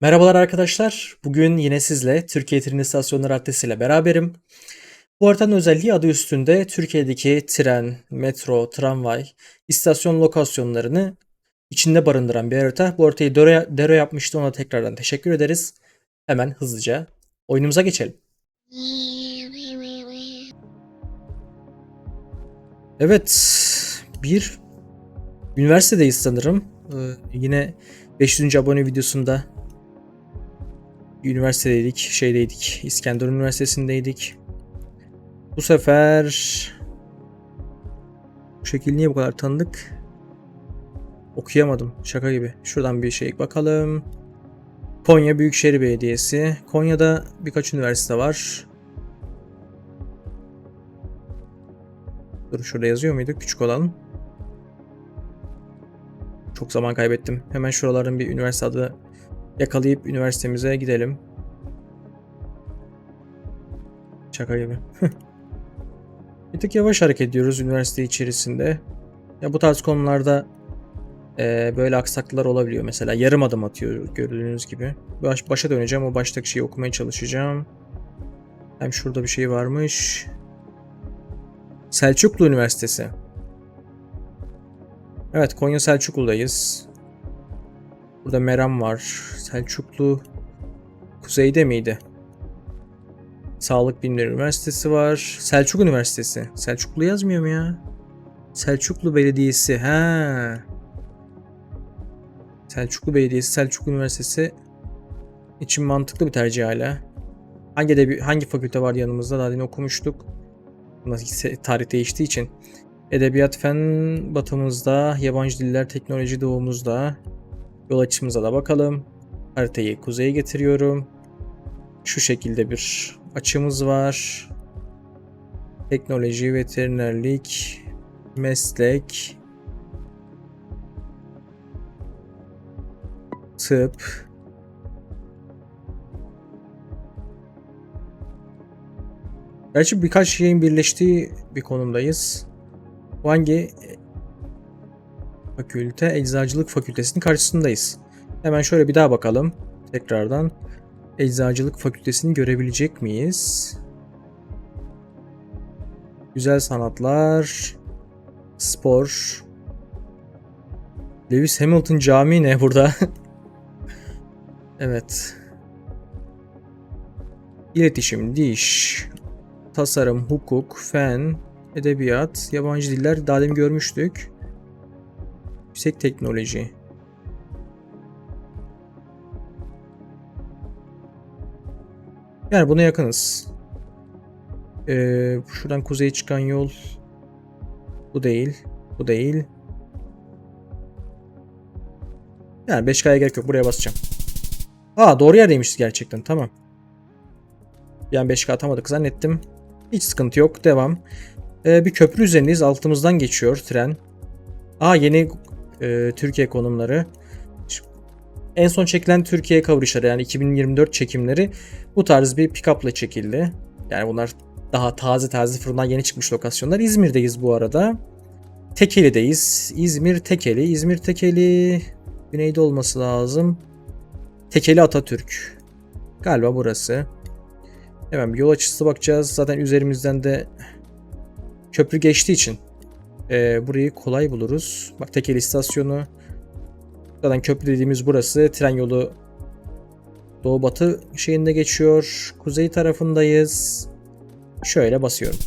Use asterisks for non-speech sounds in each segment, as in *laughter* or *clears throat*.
Merhabalar arkadaşlar. Bugün yine sizle Türkiye Tren İstasyonları haritasıyla beraberim. Bu haritanın özelliği adı üstünde Türkiye'deki tren, metro, tramvay, istasyon lokasyonlarını içinde barındıran bir harita. Bu haritayı Dero, Dero yapmıştı. Ona tekrardan teşekkür ederiz. Hemen hızlıca oyunumuza geçelim. Evet, bir üniversitedeyiz sanırım. Ee, yine 500. abone videosunda üniversitedeydik, şeydeydik, İskenderun Üniversitesi'ndeydik. Bu sefer bu şekil niye bu kadar tanıdık? Okuyamadım. Şaka gibi. Şuradan bir şey bakalım. Konya Büyükşehir Belediyesi. Konya'da birkaç üniversite var. Dur şurada yazıyor muydu? Küçük olan. Çok zaman kaybettim. Hemen şuraların bir üniversite adı yakalayıp üniversitemize gidelim. Şaka gibi. *laughs* bir tık yavaş hareket ediyoruz üniversite içerisinde. Ya bu tarz konularda eee, böyle aksaklıklar olabiliyor. Mesela yarım adım atıyor gördüğünüz gibi. Baş, başa döneceğim. O baştaki şeyi okumaya çalışacağım. Hem şurada bir şey varmış. Selçuklu Üniversitesi. Evet Konya Selçuklu'dayız. Burada Meram var. Selçuklu kuzeyde miydi? Sağlık Bilimleri Üniversitesi var. Selçuk Üniversitesi. Selçuklu yazmıyor mu ya? Selçuklu Belediyesi. Ha. Selçuklu Belediyesi, Selçuklu Üniversitesi için mantıklı bir tercih hala. Hangi edebi, hangi fakülte var yanımızda? Daha demin okumuştuk. Nasıl tarih değiştiği için. Edebiyat fen batımızda, yabancı diller teknoloji doğumuzda. Yol açımıza da bakalım. Haritayı kuzeye getiriyorum. Şu şekilde bir açımız var. Teknoloji, veterinerlik, meslek, tıp, Gerçi birkaç şeyin birleştiği bir konumdayız. Bu hangi fakülte? Eczacılık Fakültesinin karşısındayız. Hemen şöyle bir daha bakalım. Tekrardan. Eczacılık Fakültesini görebilecek miyiz? Güzel sanatlar. Spor. Lewis Hamilton Camii ne burada? *laughs* evet. İletişim, diş, tasarım, hukuk, fen, edebiyat, yabancı diller daha demin görmüştük. Yüksek teknoloji. Yani buna yakınız. Ee, şuradan kuzeye çıkan yol bu değil. Bu değil. Yani 5K'ya gerek yok. Buraya basacağım. Aa doğru yerdeymişiz gerçekten. Tamam. Yani 5K atamadık zannettim. Hiç sıkıntı yok. Devam. Ee, bir köprü üzerindeyiz. Altımızdan geçiyor tren. Aa yeni e, Türkiye konumları. En son çekilen Türkiye coverajları yani 2024 çekimleri bu tarz bir pick-up'la çekildi. Yani bunlar daha taze taze fırından yeni çıkmış lokasyonlar. İzmir'deyiz bu arada. Tekeli'deyiz. İzmir Tekeli. İzmir Tekeli güneyde olması lazım. Tekeli Atatürk. Galiba burası. Hemen bir yol açısı bakacağız. Zaten üzerimizden de köprü geçtiği için e, burayı kolay buluruz. Bak Tekeli istasyonu. Zaten köprü dediğimiz burası. Tren yolu doğu batı şeyinde geçiyor. Kuzey tarafındayız. Şöyle basıyorum.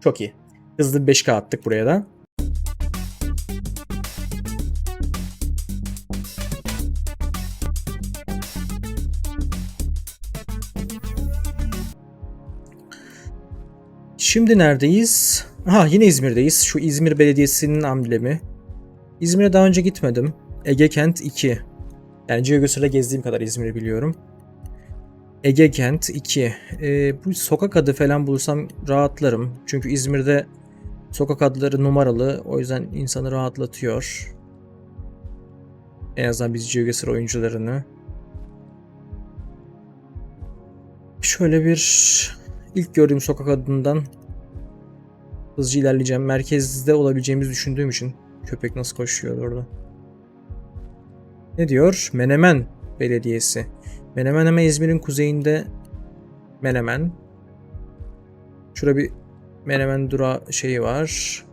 Çok iyi. Hızlı bir 5K attık buraya da. Şimdi neredeyiz? Ha yine İzmir'deyiz. Şu İzmir Belediyesi'nin amblemi. İzmir'e daha önce gitmedim. Ege Kent 2. Yani Geogosir'de gezdiğim kadar İzmir'i biliyorum. Ege Kent 2. Ee, bu sokak adı falan bulursam rahatlarım. Çünkü İzmir'de sokak adları numaralı. O yüzden insanı rahatlatıyor. En azından biz Geogosir oyuncularını. Şöyle bir ilk gördüğüm sokak adından hızlıca ilerleyeceğim. Merkezde olabileceğimizi düşündüğüm için köpek nasıl koşuyor orada. Ne diyor? Menemen. Belediyesi. Menemen hemen İzmir'in kuzeyinde Menemen. Şurada bir Menemen dura şeyi var.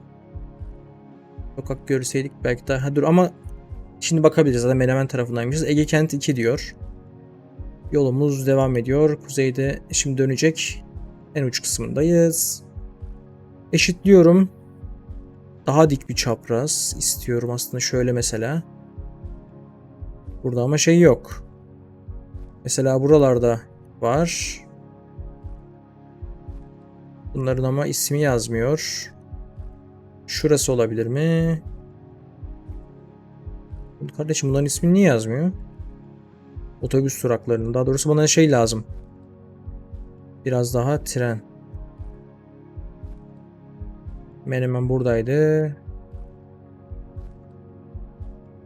Sokak görseydik belki daha... Ha, dur ama şimdi bakabiliriz. Zaten Menemen tarafındaymışız. Ege Kent 2 diyor. Yolumuz devam ediyor. Kuzeyde şimdi dönecek. En uç kısmındayız. Eşitliyorum. Daha dik bir çapraz istiyorum aslında şöyle mesela. Burada ama şey yok. Mesela buralarda var. Bunların ama ismi yazmıyor. Şurası olabilir mi? Kardeşim bunların ismi niye yazmıyor? Otobüs duraklarının. Daha doğrusu bana şey lazım. Biraz daha tren. Menemen buradaydı.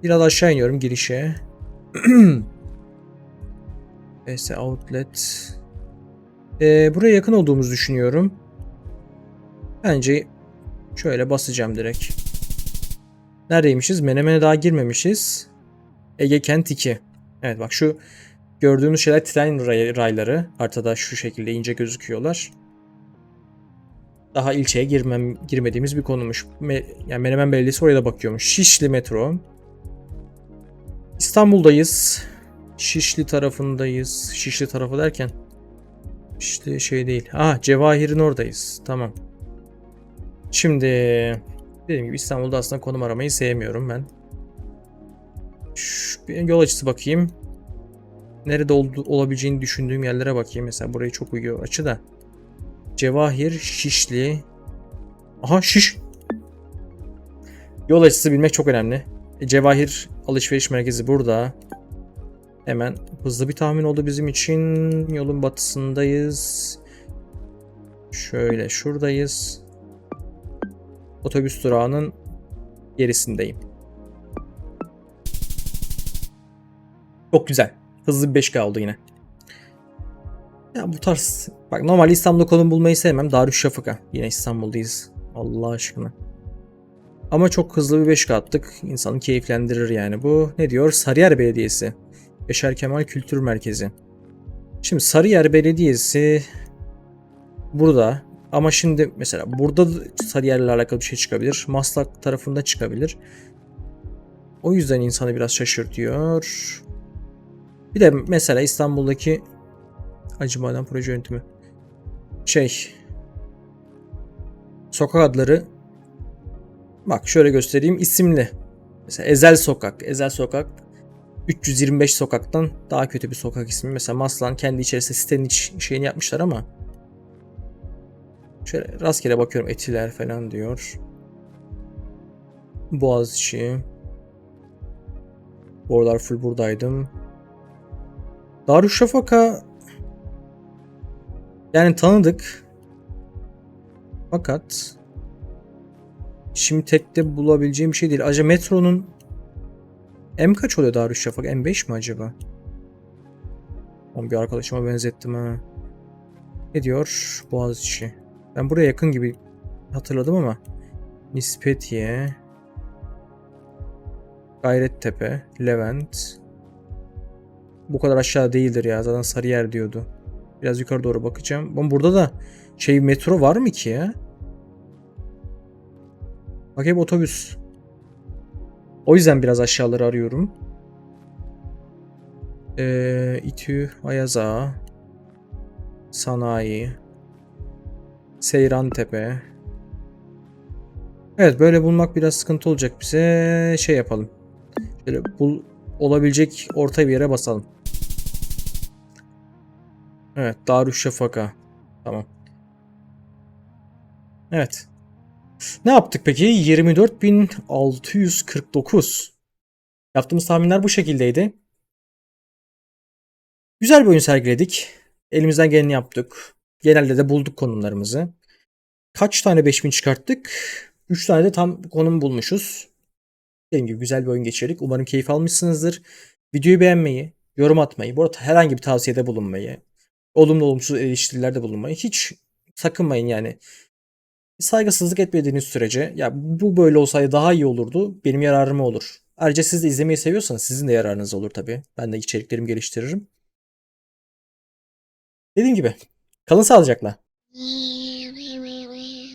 Biraz aşağı iniyorum girişe. *clears throat* PS Outlet. Ee, buraya yakın olduğumuzu düşünüyorum. Bence şöyle basacağım direkt. Neredeymişiz? Menemen'e daha girmemişiz. Ege Kent 2. Evet bak şu gördüğünüz şeyler tren ray- rayları. Haritada şu şekilde ince gözüküyorlar. Daha ilçeye girmem, girmediğimiz bir konumuş. Me, yani Menemen Belediyesi oraya da bakıyormuş. Şişli metro. İstanbul'dayız. Şişli tarafındayız. Şişli tarafı derken işte şey değil. Ah Cevahir'in oradayız. Tamam. Şimdi dediğim gibi İstanbul'da aslında konum aramayı sevmiyorum ben. Şu, bir yol açısı bakayım. Nerede oldu, olabileceğini düşündüğüm yerlere bakayım. Mesela burayı çok uyuyor açı da. Cevahir, Şişli. Aha Şiş. Yol açısı bilmek çok önemli. E, Cevahir alışveriş merkezi burada. Hemen hızlı bir tahmin oldu bizim için. Yolun batısındayız. Şöyle şuradayız. Otobüs durağının gerisindeyim. Çok güzel. Hızlı bir 5K oldu yine. Ya bu tarz bak normal İstanbul'da konum bulmayı sevmem. Darüşşafaka. Yine İstanbul'dayız. Allah aşkına. Ama çok hızlı bir 5K attık. İnsanı keyiflendirir yani bu. Ne diyor? Sarıyer Belediyesi. Yaşar Kemal Kültür Merkezi. Şimdi Sarıyer Belediyesi burada. Ama şimdi mesela burada da Sarıyer'le alakalı bir şey çıkabilir. Maslak tarafında çıkabilir. O yüzden insanı biraz şaşırtıyor. Bir de mesela İstanbul'daki Acımadan proje yönetimi. Şey. Sokak adları. Bak şöyle göstereyim. isimli. Mesela Ezel Sokak. Ezel Sokak 325 sokaktan daha kötü bir sokak ismi. Mesela Maslan kendi içerisinde sitenin şeyini yapmışlar ama şöyle rastgele bakıyorum Etiler falan diyor. Boğaziçi. Bu aralar full buradaydım. Darüşşafaka yani tanıdık. Fakat şimdi tekte bulabileceğim bir şey değil. Acaba metronun M kaç oluyor Darüşşafaka? M5 mi acaba? Onu bir arkadaşıma benzettim ha. Ne diyor? Boğaziçi. Ben buraya yakın gibi hatırladım ama. Nispetiye. Gayrettepe. Levent. Bu kadar aşağı değildir ya. Zaten Sarıyer diyordu. Biraz yukarı doğru bakacağım. Ama burada da şey metro var mı ki ya? Bak hep otobüs. O yüzden biraz aşağıları arıyorum. Ee, İTÜ, Ayaza, Sanayi, Seyrantepe. Evet böyle bulmak biraz sıkıntı olacak bize. Şey yapalım. Şöyle bul olabilecek orta bir yere basalım. Evet Darüşşafaka. Tamam. Evet. Ne yaptık peki? 24.649. Yaptığımız tahminler bu şekildeydi. Güzel bir oyun sergiledik. Elimizden geleni yaptık. Genelde de bulduk konumlarımızı. Kaç tane 5000 çıkarttık? 3 tane de tam konum bulmuşuz. Dediğim gibi güzel bir oyun geçirdik. Umarım keyif almışsınızdır. Videoyu beğenmeyi, yorum atmayı, bu arada herhangi bir tavsiyede bulunmayı, olumlu olumsuz eleştirilerde bulunmayı hiç sakınmayın yani saygısızlık etmediğiniz sürece ya bu böyle olsaydı daha iyi olurdu. Benim yararıma olur. Ayrıca siz de izlemeyi seviyorsanız sizin de yararınız olur tabii. Ben de içeriklerimi geliştiririm. Dediğim gibi kalın sağlıcakla.